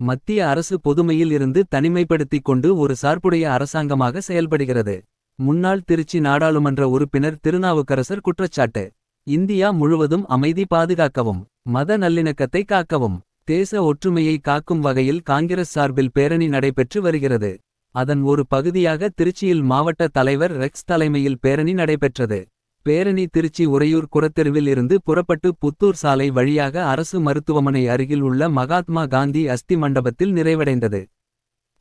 மத்திய அரசு பொதுமையில் இருந்து தனிமைப்படுத்திக் கொண்டு ஒரு சார்புடைய அரசாங்கமாக செயல்படுகிறது. முன்னாள் திருச்சி நாடாளுமன்ற உறுப்பினர் திருநாவுக்கரசர் குற்றச்சாட்டு. இந்தியா முழுவதும் அமைதி பாதுகாக்கவும். மத நல்லிணக்கத்தை காக்கவும். தேச ஒற்றுமையை காக்கும் வகையில் காங்கிரஸ் சார்பில் பேரணி நடைபெற்று வருகிறது. அதன் ஒரு பகுதியாக திருச்சியில் மாவட்ட தலைவர் ரெக்ஸ் தலைமையில் பேரணி நடைபெற்றது. பேரணி திருச்சி உறையூர் குரத்தெருவில் இருந்து புறப்பட்டு புத்தூர் சாலை வழியாக அரசு மருத்துவமனை அருகில் உள்ள மகாத்மா காந்தி அஸ்தி மண்டபத்தில் நிறைவடைந்தது.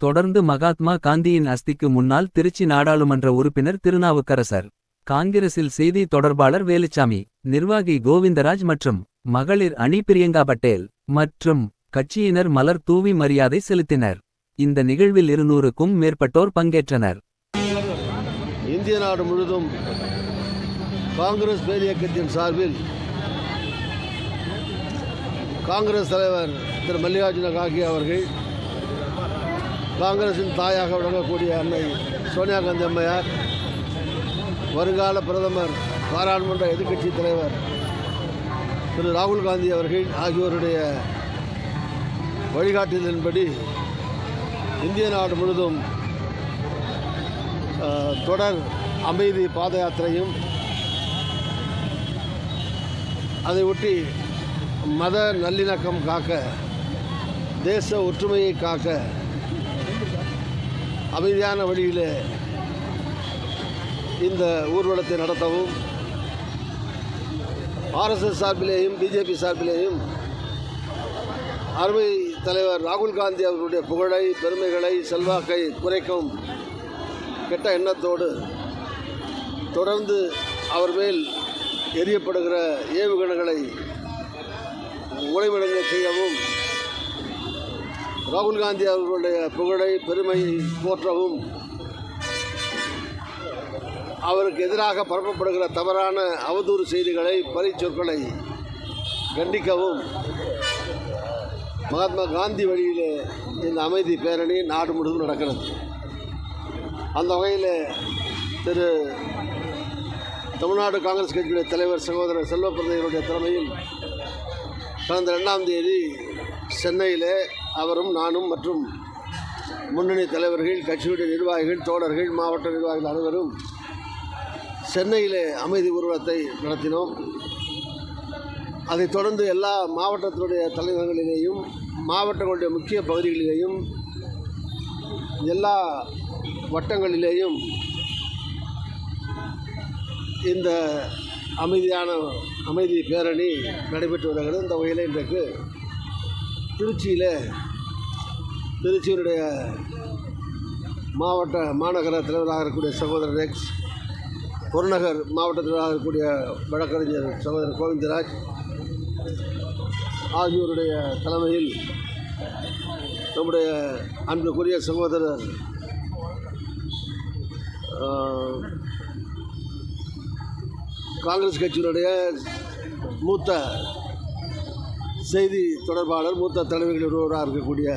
தொடர்ந்து மகாத்மா காந்தியின் அஸ்திக்கு முன்னால் திருச்சி நாடாளுமன்ற உறுப்பினர் திருநாவுக்கரசர். காங்கிரசில் செய்தி தொடர்பாளர் வேலுச்சாமி. நிர்வாகி கோவிந்தராஜ் மற்றும் மகளிர் அணி பிரியங்கா பட்டேல். மற்றும் கட்சியினர் மலர் தூவி மரியாதை செலுத்தினர். இந்த நிகழ்வில் இருநூறுக்கும் மேற்பட்டோர் பங்கேற்றனர். இந்திய நாடு முழுதும் காங்கிரஸ் பேரியக்கத்தின் சார்பில் காங்கிரஸ் தலைவர் திரு மல்லிகார்ஜுன கார்கே அவர்கள் காங்கிரசின் தாயாக விளங்கக்கூடிய அன்னை சோனியா காந்தி அம்மையார் வருங்கால பிரதமர் பாராளுமன்ற எதிர்க்கட்சி தலைவர் திரு ராகுல் காந்தி அவர்கள் ஆகியோருடைய வழிகாட்டுதலின்படி இந்திய நாடு முழுதும் தொடர் அமைதி பாத யாத்திரையும் அதை ஒட்டி மத நல்லிணக்கம் காக்க தேச ஒற்றுமையை காக்க அமைதியான வழியிலே இந்த ஊர்வலத்தை நடத்தவும் ஆர்எஸ்எஸ் சார்பிலேயும் பிஜேபி சார்பிலேயும் அருமை தலைவர் ராகுல் காந்தி அவர்களுடைய புகழை பெருமைகளை செல்வாக்கை குறைக்கும் கெட்ட எண்ணத்தோடு தொடர்ந்து அவர் மேல் எரியப்படுகிற ஏவுகணைகளை உழைவிடங்க செய்யவும் ராகுல் காந்தி அவர்களுடைய புகழை பெருமையை போற்றவும் அவருக்கு எதிராக பரப்பப்படுகிற தவறான அவதூறு செய்திகளை பரிச்சொற்களை கண்டிக்கவும் மகாத்மா காந்தி வழியில் இந்த அமைதி பேரணி நாடு முழுவதும் நடக்கிறது. அந்த வகையில் திரு தமிழ்நாடு காங்கிரஸ் கட்சியுடைய தலைவர் சகோதரர் செல்வப்பிரதையருடைய தலைமையில் கடந்த ரெண்டாம் தேதி சென்னையிலே அவரும் நானும் மற்றும் முன்னணி தலைவர்கள் கட்சியுடைய நிர்வாகிகள் தோழர்கள் மாவட்ட நிர்வாகிகள் அனைவரும் சென்னையிலே அமைதி ஊர்வலத்தை நடத்தினோம். அதைத் தொடர்ந்து எல்லா மாவட்டத்தினுடைய தலைநகரங்களிலேயும் மாவட்டங்களுடைய முக்கிய பகுதிகளிலேயும் எல்லா வட்டங்களிலேயும் இந்த அமைதியான அமைதி பேரணி நடைபெற்று வருகிறது. இந்த வகையில் இன்றைக்கு திருச்சியில் திருச்சியினுடைய மாவட்ட மாநகர தலைவராக இருக்கக்கூடிய சகோதரர் எக்ஸ் புறநகர் மாவட்ட தலைவராக இருக்கக்கூடிய வழக்கறிஞர் சகோதரர் கோவிந்தராஜ் ஆகியோருடைய தலைமையில் நம்முடைய அன்புக்குரிய சகோதரர் காங்கிரஸ் கட்சியினுடைய மூத்த செய்தி தொடர்பாளர் மூத்த தலைவர்கள் ஒருவராக இருக்கக்கூடிய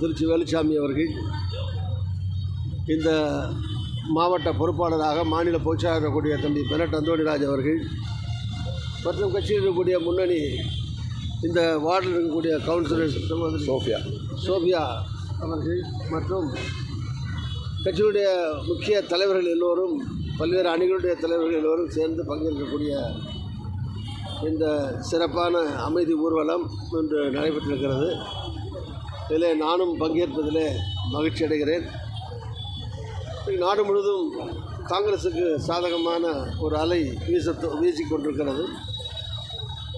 திருச்சி வேலுச்சாமி அவர்கள் இந்த மாவட்ட பொறுப்பாளராக மாநில பொதுச்சாளர் இருக்கக்கூடிய தம்பி பெனட் அந்தோணிராஜ் அவர்கள் மற்றும் கட்சியில் இருக்கக்கூடிய முன்னணி இந்த வார்டில் இருக்கக்கூடிய கவுன்சிலர் சோஃபியா. சோஃபியா அவர்கள் மற்றும் கட்சியுடைய முக்கிய தலைவர்கள் எல்லோரும் பல்வேறு அணிகளுடைய தலைவர்கள் எல்லோரும் சேர்ந்து பங்கேற்கக்கூடிய இந்த சிறப்பான அமைதி ஊர்வலம் இன்று நடைபெற்றிருக்கிறது. இதில் நானும் பங்கேற்பதிலே மகிழ்ச்சி அடைகிறேன். நாடு முழுவதும் காங்கிரஸுக்கு சாதகமான ஒரு அலை வீச வீசிக் கொண்டிருக்கிறது.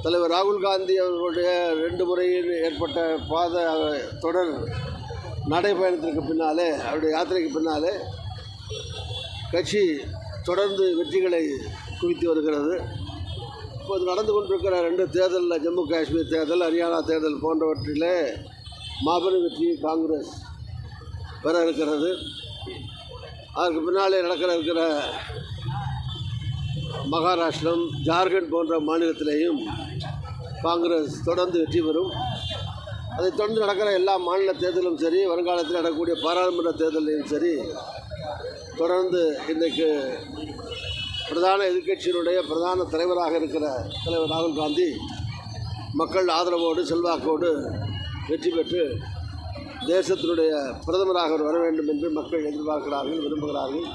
தலைவர் ராகுல் காந்தி அவர்களுடைய ரெண்டு முறையில் ஏற்பட்ட பாத தொடர் நடைபயணத்திற்கு பின்னாலே அவருடைய யாத்திரைக்கு பின்னாலே கட்சி தொடர்ந்து வெற்றிகளை குவித்து வருகிறது. இப்போது நடந்து கொண்டிருக்கிற ரெண்டு தேர்தலில் ஜம்மு காஷ்மீர் தேர்தல் ஹரியானா தேர்தல் போன்றவற்றிலே மாபெரும் வெற்றியை காங்கிரஸ் பெற இருக்கிறது. அதற்கு பின்னாலே நடக்கிற இருக்கிற மகாராஷ்டிரம் ஜார்க்கண்ட் போன்ற மாநிலத்திலேயும் காங்கிரஸ் தொடர்ந்து வெற்றி பெறும். அதை தொடர்ந்து நடக்கிற எல்லா மாநில தேர்தலும் சரி வருங்காலத்தில் நடக்கக்கூடிய பாராளுமன்ற தேர்தலையும் சரி தொடர்ந்து இன்றைக்கு பிரதான எதிர்க்கட்சியினுடைய பிரதான தலைவராக இருக்கிற தலைவர் ராகுல் காந்தி மக்கள் ஆதரவோடு செல்வாக்கோடு வெற்றி பெற்று தேசத்தினுடைய பிரதமராக அவர் வர வேண்டும் என்று மக்கள் எதிர்பார்க்கிறார்கள் விரும்புகிறார்கள்.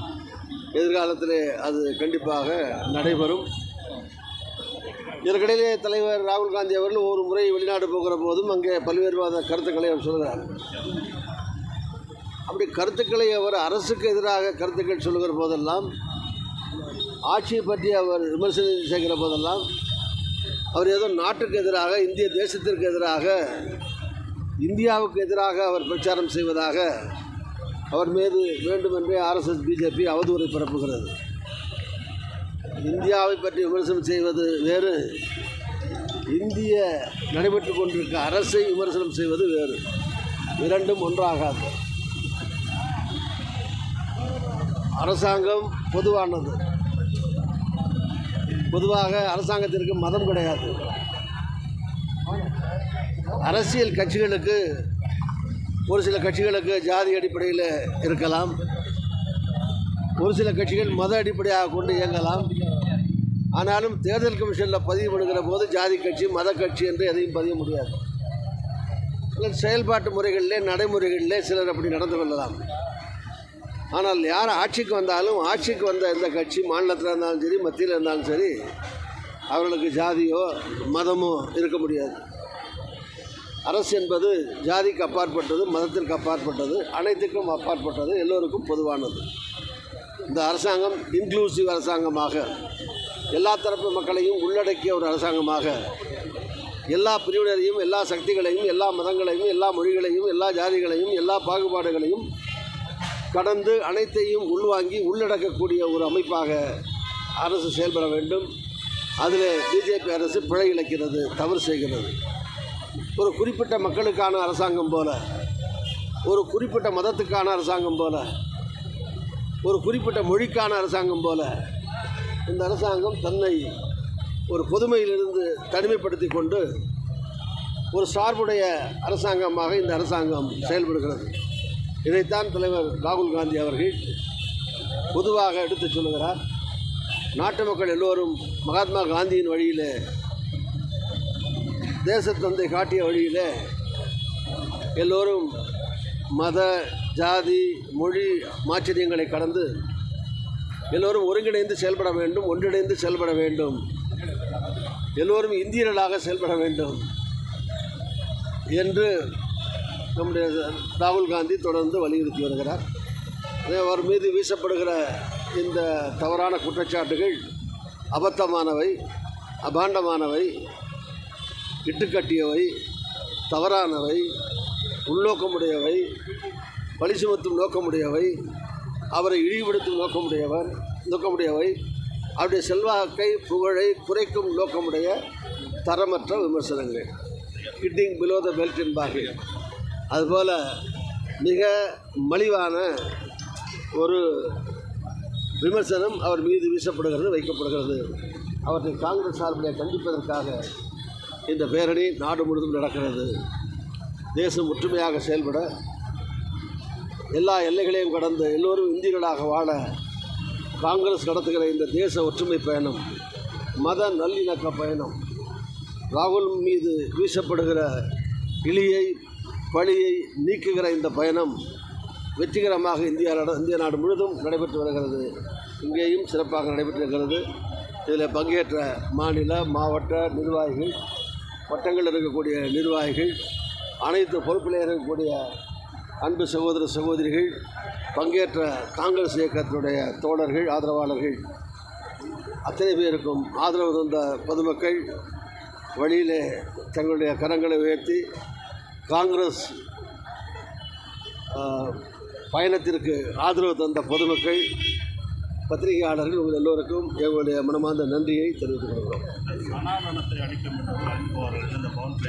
எதிர்காலத்திலே அது கண்டிப்பாக நடைபெறும். இதற்கிடையிலே தலைவர் ராகுல் காந்தி அவர்கள் ஒரு முறை வெளிநாடு போகிற போதும் அங்கே பல்வேறு வித கருத்துக்களை அவர் சொல்கிறார். அப்படி கருத்துக்களை அவர் அரசுக்கு எதிராக கருத்துக்கள் சொல்லுகிற போதெல்லாம் ஆட்சியை பற்றி அவர் விமர்சனம் செய்கிற போதெல்லாம் அவர் ஏதோ நாட்டுக்கு எதிராக இந்திய தேசத்திற்கு எதிராக இந்தியாவுக்கு எதிராக அவர் பிரச்சாரம் செய்வதாக அவர் மீது வேண்டுமென்றே ஆர்எஸ்எஸ் பிஜேபி அவதூறை பரப்புகிறது. இந்தியாவை பற்றி விமர்சனம் செய்வது வேறு இந்திய நடைபெற்று கொண்டிருக்க அரசை விமர்சனம் செய்வது வேறு. இரண்டும் ஒன்றாகாது. அரசாங்கம் பொதுவானது. பொதுவாக அரசாங்கத்திற்கு மதம் கிடையாது. அரசியல் கட்சிகளுக்கு ஒரு சில கட்சிகளுக்கு ஜாதி அடிப்படையில் இருக்கலாம். ஒரு சில கட்சிகள் மத அடிப்படையாக கொண்டு இயங்கலாம். ஆனாலும் தேர்தல் கமிஷனில் பதிவு பண்ணுகிற போது ஜாதி கட்சி மத கட்சி என்று எதையும் பதிய முடியாது. செயல்பாட்டு முறைகளிலே நடைமுறைகளிலே சிலர் அப்படி நடந்து கொள்ளலாம். ஆனால் யார் ஆட்சிக்கு வந்தாலும் ஆட்சிக்கு வந்த எந்த கட்சி மாநிலத்தில் இருந்தாலும் சரி மத்தியில் இருந்தாலும் சரி அவர்களுக்கு ஜாதியோ மதமோ இருக்க முடியாது. அரசு என்பது ஜாதிக்கு அப்பாற்பட்டது மதத்திற்கு அப்பாற்பட்டது அனைத்துக்கும் அப்பாற்பட்டது எல்லோருக்கும் பொதுவானது. இந்த அரசாங்கம் இன்க்ளூசிவ் அரசாங்கமாக எல்லா தரப்பு மக்களையும் உள்ளடக்கிய ஒரு அரசாங்கமாக எல்லா பிரிவினரையும் எல்லா சக்திகளையும் எல்லா மதங்களையும் எல்லா மொழிகளையும் எல்லா ஜாதிகளையும் எல்லா பாகுபாடுகளையும் கடந்து அனைத்தையும் உள்வாங்கி உள்ளடக்கக்கூடிய ஒரு அமைப்பாக அரசு செயல்பட வேண்டும். அதில் பிஜேபி அரசு பிழை இழைக்கிறது தவறு செய்கிறது. ஒரு குறிப்பிட்ட மக்களுக்கான அரசாங்கம் போல ஒரு குறிப்பிட்ட மதத்துக்கான அரசாங்கம் போல ஒரு குறிப்பிட்ட மொழிக்கான அரசாங்கம் போல இந்த அரசாங்கம் தன்னை ஒரு பொதுமையிலிருந்து தனிமைப்படுத்தி கொண்டு ஒரு சார்புடைய அரசாங்கமாக இந்த அரசாங்கம் செயல்படுகிறது. இதைத்தான் தலைவர் ராகுல் காந்தி அவர்கள் பொதுவாக எடுத்துச் சொல்லுகிறார். நாட்டு மக்கள் எல்லோரும் மகாத்மா காந்தியின் வழியில் தேசத்தந்தை காட்டிய வழியில் எல்லோரும் மத ஜாதி மொழி மாச்சரியங்களை கடந்து எல்லோரும் ஒருங்கிணைந்து செயல்பட வேண்டும் ஒன்றிணைந்து செயல்பட வேண்டும். எல்லோரும் இந்தியர்களாக செயல்பட வேண்டும் என்று நம்முடைய ராகுல் காந்தி தொடர்ந்து வலியுறுத்தி வருகிறார். அதே அவர் மீது வீசப்படுகிற இந்த தவறான குற்றச்சாட்டுகள் அபத்தமானவை அபாண்டமானவை இட்டுக்கட்டியவை தவறானவை உள்நோக்கமுடையவை பழி சுமத்தும் நோக்கமுடையவை அவரை இழிவுபடுத்தும் நோக்கமுடையவர் நோக்கமுடையவை அவருடைய செல்வாக்கை புகழை குறைக்கும் நோக்கமுடைய தரமற்ற விமர்சனங்கள். கிட்டிங் பிலோ த பெல்ட் என்பார்கள். அதுபோல் மிக மலிவான ஒரு விமர்சனம் அவர் மீது வீசப்படுகிறது வைக்கப்படுகிறது. அவற்றை காங்கிரஸ் சார்பிலே கண்டிப்பதற்காக இந்த பேரணி நாடு முழுவதும் நடக்கிறது. தேசம் ஒற்றுமையாக செயல்பட எல்லா எல்லைகளையும் கடந்து எல்லோரும் இந்தியர்களாக வாழ காங்கிரஸ் நடத்துகிற இந்த தேச ஒற்றுமை பயணம் மத நல்லிணக்க பயணம் ராகுல் மீது வீசப்படுகிற இழியை பழியை நீக்குகிற இந்த பயணம் வெற்றிகரமாக இந்தியா இந்திய நாடு முழுதும் நடைபெற்று வருகிறது. இங்கேயும் சிறப்பாக நடைபெற்றிருக்கிறது இதில் பங்கேற்ற மாநில மாவட்ட நிர்வாகிகள் வட்டங்களில் இருக்கக்கூடிய நிர்வாகிகள் அனைத்து பொறுப்பில் இருக்கக்கூடிய அன்பு சகோதர சகோதரிகள் பங்கேற்ற காங்கிரஸ் இயக்கத்தினுடைய தோழர்கள் ஆதரவாளர்கள் அத்தனை பேருக்கும் ஆதரவு தந்த பொதுமக்கள் வழியிலே தங்களுடைய கரங்களை உயர்த்தி காங்கிரஸ் பயணத்திற்கு ஆதரவு தந்த பொதுமக்கள் பத்திரிகையாளர்கள் உங்கள் எல்லோருக்கும் எங்களுடைய மனமார்ந்த நன்றியை தெரிவித்துக் கொள்கிறோம். சனாதனத்தை இந்த பவன்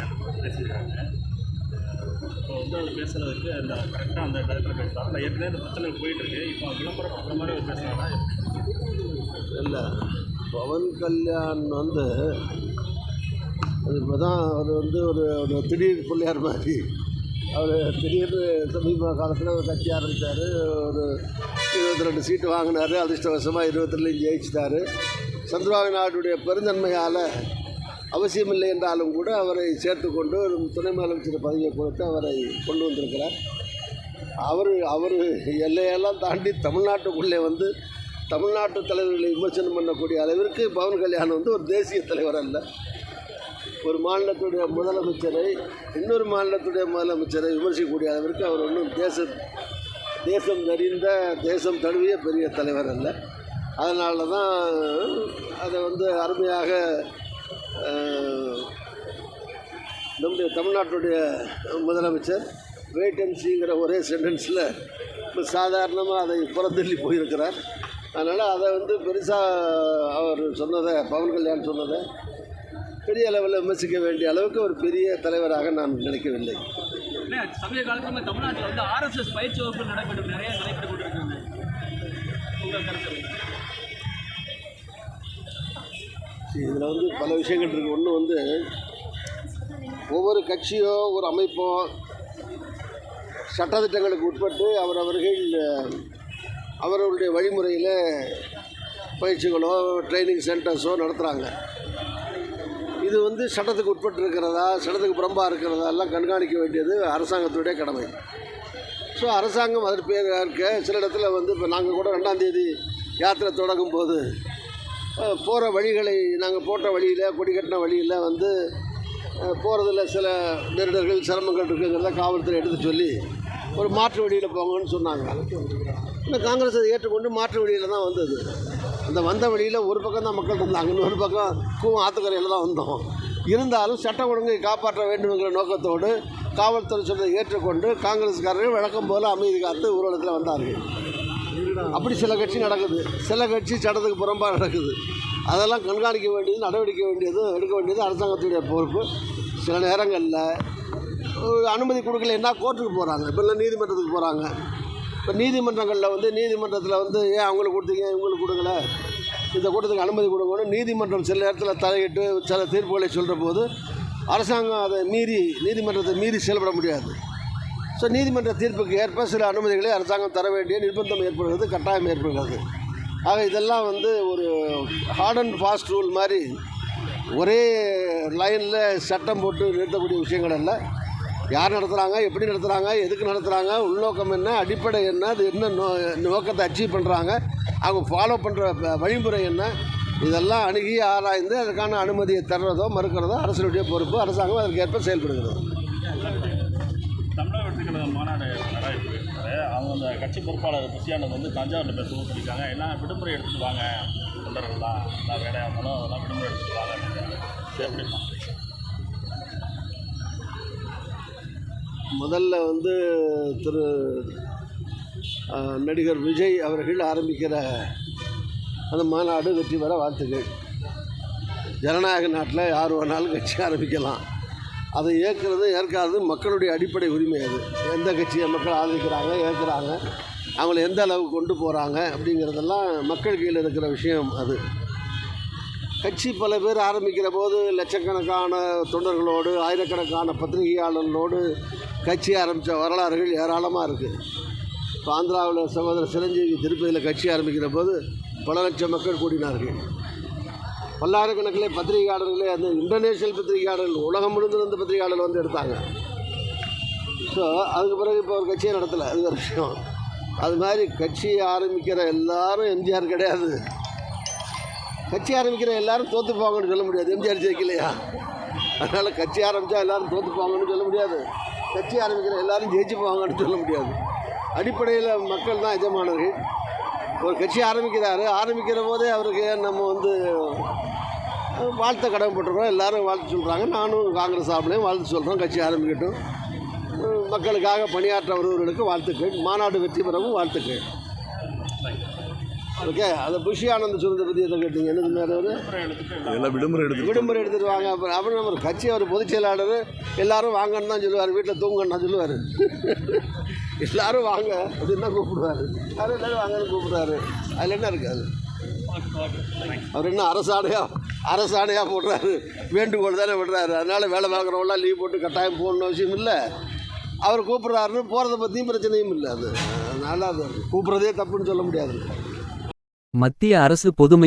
இப்போ வந்து அது பேசுறதுக்கு அந்த கரெக்டாக அந்த இடத்துல பேசுகிறாங்க இல்லை ஏற்கனவே இந்த பிரச்சனை போயிட்டு இருக்கு இப்போ விளம்பரப்படுற மாதிரி பேசுகிறாங்க இல்லை பவன் கல்யாண் வந்து இப்போ தான் அவர் வந்து ஒரு ஒரு திடீர் பிள்ளையார் மாதிரி. அவர் திடீர்னு சமீப காலத்தில் ஒரு கட்சி ஆரம்பித்தார் ஒரு இருபத்தி ரெண்டு சீட்டு வாங்கினார். அதிர்ஷ்டவசமாக இருபத்தி ரெண்டுலையும் ஜெயிச்சிட்டார். சந்திரபாபு நாயுடைய பெருந்தன்மையால் அவசியமில்லை என்றாலும் கூட அவரை சேர்த்துக்கொண்டு ஒரு துணை முதலமைச்சர் பதவியை கொடுத்து அவரை கொண்டு வந்திருக்கிறார். அவர் அவர் எல்லையெல்லாம் தாண்டி தமிழ்நாட்டுக்குள்ளே வந்து தமிழ்நாட்டு தலைவர்களை விமர்சனம் பண்ணக்கூடிய அளவிற்கு பவன் கல்யாணம் வந்து ஒரு தேசிய தலைவர் அல்ல. ஒரு மாநிலத்துடைய முதலமைச்சரை இன்னொரு மாநிலத்துடைய முதலமைச்சரை விமர்சிக்கக்கூடிய அளவிற்கு அவர் ஒன்றும் தேச தேசம் அறிந்த தேசம் தழுவிய பெரிய தலைவர் அல்ல. அதனால தான் அதை வந்து அருமையாக நம்முடைய தமிழ்நாட்டுடைய முதலமைச்சர் வெயிட் அண்ட் சீங்கிற ஒரே சென்டென்ஸில் இப்போ சாதாரணமாக அதை புறந்தள்ளி போயிருக்கிறார். அதனால் அதை வந்து பெருசாக அவர் சொன்னதை பவன் கல்யாண் சொன்னதை பெரிய அளவில் விமர்சிக்க வேண்டிய அளவுக்கு ஒரு பெரிய தலைவராக நான் நினைக்கவில்லை. அண்ணே, சமீப காலத்துல நம்ம தமிழ்நாட்டில் வந்து ஆர்எஸ்எஸ் பயிற்சி வகுப்பு நடைபெற்று நிறைய நடைபெற்று கொண்டிருக்காங்க உங்கள் கருத்து என்ன? இதில் வந்து பல விஷயங்கள் இருக்குது ஒன்று வந்து ஒவ்வொரு கட்சியோ ஒரு அமைப்போ சட்டத்திட்டங்களுக்கு உட்பட்டு அவரவர்கள் அஹ், அவரவருடைய வழிமுறையில் பயிற்சிகளோ ட்ரைனிங் சென்டர்ஸோ நடத்துகிறாங்க இது வந்து சட்டத்துக்கு உட்பட்டு இருக்கிறதா சட்டத்துக்கு புறம்பாக இருக்கிறதா எல்லாம் கண்காணிக்க வேண்டியது அரசாங்கத்துடைய கடமை. ஸோ அரசாங்கம் அதற்கு பேர் இருக்க சில இடத்துல வந்து இப்போ நாங்கள் கூட ரெண்டாந்தேதி யாத்திரை தொடங்கும் போது போகிற வழிகளை நாங்கள் போட்ட வழியில் கொடி கட்டின வழியில் வந்து போகிறதுல சில நெருடர்கள் சிரமங்கள் இருக்குங்கிறத காவல்துறை எடுத்து சொல்லி ஒரு மாற்று வழியில் போங்கன்னு சொன்னாங்க. ஆனால் காங்கிரஸ் அதை ஏற்றுக்கொண்டு மாற்று வழியில் தான் வந்தது. அந்த வந்த வழியில் ஒரு பக்கம் தான் மக்கள் இருந்தாங்க. இன்னொரு பக்கம் கூவம் ஆத்துக்கரையில் தான் வந்தோம். இருந்தாலும் சட்ட ஒழுங்கை காப்பாற்ற வேண்டும்ங்கிற நோக்கத்தோடு காவல்துறை சொல்றதை ஏற்றுக்கொண்டு காங்கிரஸ்காரர்கள் வழக்கம் போல் அமைதி காத்து ஊர்வலத்தில் வந்தார்கள். அப்படி சில கட்சி நடக்குது. சில கட்சி சட்டத்துக்கு புறம்பாக நடக்குது. அதெல்லாம் கண்காணிக்க வேண்டியது நடவடிக்கை வேண்டியது எடுக்க வேண்டியது அரசாங்கத்துடைய பொறுப்பு. சில நேரங்களில் அனுமதி கொடுக்கலைன்னா கோர்ட்டுக்கு போகிறாங்க இப்போல்லாம் நீதிமன்றத்துக்கு போகிறாங்க இப்போ நீதிமன்றங்களில் வந்து நீதிமன்றத்தில் வந்து ஏன் அவங்களுக்கு கொடுத்தீங்க இவங்களுக்கு கொடுக்கல? இந்த கூட்டத்துக்கு அனுமதி கொடுக்கணும் நீதிமன்றம் சில நேரத்தில் தலையிட்டு சில தீர்ப்புகளை சொல்கிற போது அரசாங்கம் அதை மீறி நீதிமன்றத்தை மீறி செயல்பட முடியாது. ஸோ நீதிமன்ற தீர்ப்புக்கு ஏற்ப சில அனுமதிகளை அரசாங்கம் தர வேண்டிய நிர்பந்தம் ஏற்படுகிறது கட்டாயம் ஏற்படுகிறது. ஆக இதெல்லாம் வந்து ஒரு ஹார்ட் அண்ட் ஃபாஸ்ட் ரூல் மாதிரி ஒரே லைனில் சட்டம் போட்டு நிறுத்தக்கூடிய விஷயங்கள் அல்ல. யார் நடத்துகிறாங்க எப்படி நடத்துகிறாங்க எதுக்கு நடத்துகிறாங்க உள்நோக்கம் என்ன அடிப்படை என்ன அது என்ன நோ நோக்கத்தை அச்சீவ் பண்ணுறாங்க அவங்க ஃபாலோ பண்ணுற வழிமுறை என்ன இதெல்லாம் அணுகி ஆராய்ந்து அதுக்கான அனுமதியை தர்றதோ மறுக்கிறதோ அரசுடைய பொறுப்பு அரசாங்கம் அதற்கேற்ப செயல்படுகிறது. தமிழக மாநாடு அவங்க அந்த கட்சி பொறுப்பாளர் புசியானது வந்து தஞ்சாவூரில் பேசவும் சொல்லியிருக்காங்க எல்லாம் விடுமுறை எடுத்துட்டு வாங்க. தொண்டர்கள்லாம் எல்லாம் வேலையாக இருந்தாலும் அதெல்லாம் விடுமுறை எடுத்துட்டு வாங்க. எப்படி முதல்ல வந்து திரு நடிகர் விஜய் அவர்கள் ஆரம்பிக்கிற அந்த மாநாடு வெற்றி பெற வாழ்த்துக்கள். ஜனநாயக நாட்டில் யார் வேணாலும் கட்சி ஆரம்பிக்கலாம். அதை ஏற்கிறது ஏற்காதது மக்களுடைய அடிப்படை உரிமை அது. எந்த கட்சியை மக்கள் ஆதரிக்கிறாங்க ஏற்கிறாங்க அவங்கள எந்த அளவுக்கு கொண்டு போகிறாங்க அப்படிங்கிறதெல்லாம் மக்கள் கீழே இருக்கிற விஷயம் அது. கட்சி பல பேர் ஆரம்பிக்கிற போது லட்சக்கணக்கான தொண்டர்களோடு ஆயிரக்கணக்கான பத்திரிகையாளர்களோடு கட்சி ஆரம்பித்த வரலாறுகள் ஏராளமாக இருக்குது இப்போ ஆந்திராவில் சகோதரர் சிரஞ்சீவி திருப்பதியில் கட்சி ஆரம்பிக்கிற போது பல லட்சம் மக்கள் கூடினார்கள். பல்லாயிரக்கணக்கிலே பத்திரிகையாளர்களே அந்த இன்டர்நேஷ்னல் பத்திரிகையாளர்கள் உலகம் முழுந்திருந்த பத்திரிகையாளர்கள் வந்து எடுத்தாங்க. ஸோ அதுக்கு பிறகு இப்போ ஒரு கட்சியை நடத்தலை. அது ஒரு விஷயம். அது மாதிரி கட்சியை ஆரம்பிக்கிற எல்லாரும் எம்ஜிஆர் கிடையாது. கட்சி ஆரம்பிக்கிற எல்லாரும் தோற்று போவாங்கன்னு சொல்ல முடியாது. எம்ஜிஆர் ஜெயிக்கலையா? அதனால் கட்சி ஆரம்பித்தா எல்லாரும் தோற்று போவாங்கன்னு சொல்ல முடியாது. கட்சி ஆரம்பிக்கிற எல்லாரும் ஜெயிச்சு போவாங்கன்னு சொல்ல முடியாது. அடிப்படையில் மக்கள் தான் எஜமானர்கள். ஒரு கட்சி ஆரம்பிக்கிறாரு. ஆரம்பிக்கிற போதே அவருக்கு நம்ம வந்து வாழ்த்த கடமைப்பட்டிருக்கோம் எல்லாரும் வாழ்த்து சொல்கிறாங்க நானும் காங்கிரஸ் சார்பிலையும் வாழ்த்து சொல்கிறோம் கட்சி ஆரம்பிக்கட்டும். மக்களுக்காக பணியாற்ற வருபவர்களுக்கு வாழ்த்துக்கள். மாநாடு வெற்றி பெறவும் வாழ்த்துக்கள். ஓகே அதை புஷி ஆனந்த் சொன்னதை பற்றி எதை கேட்டீங்க? என்ன சொன்னார் எல்லாம் விடுமுறை எடுத்து விடுமுறை எடுத்துட்டு வாங்க. அப்புறம் அப்புறம் நம்ம கட்சி அவர் பொதுச் செயலாளர். எல்லாரும் வாங்கன்னு தான் சொல்லுவார். வீட்டில் தூங்கன்னு சொல்லுவார். எல்லாரும் வாங்க அப்படின்னு தான் கூப்பிடுவார். அவர் எல்லாரும் வாங்கன்னு கூப்பிடுறாரு. அதில் என்ன இருக்காது அவர் என்ன அரசாணையாக அரசாணையாக போடுறாரு. வேண்டுகோள் தானே விடுறாரு. அதனால் வேலை பார்க்குறவங்களாம் லீவ் போட்டு கட்டாயம் போகணும்னு அவசியம் இல்லை. அவர் கூப்பிட்றாருன்னு போகிறத பற்றியும் பிரச்சனையும் இல்லை அது. அதனால் அது கூப்பிட்றதே தப்புன்னு சொல்ல முடியாது. மத்திய அரசு பொதுமை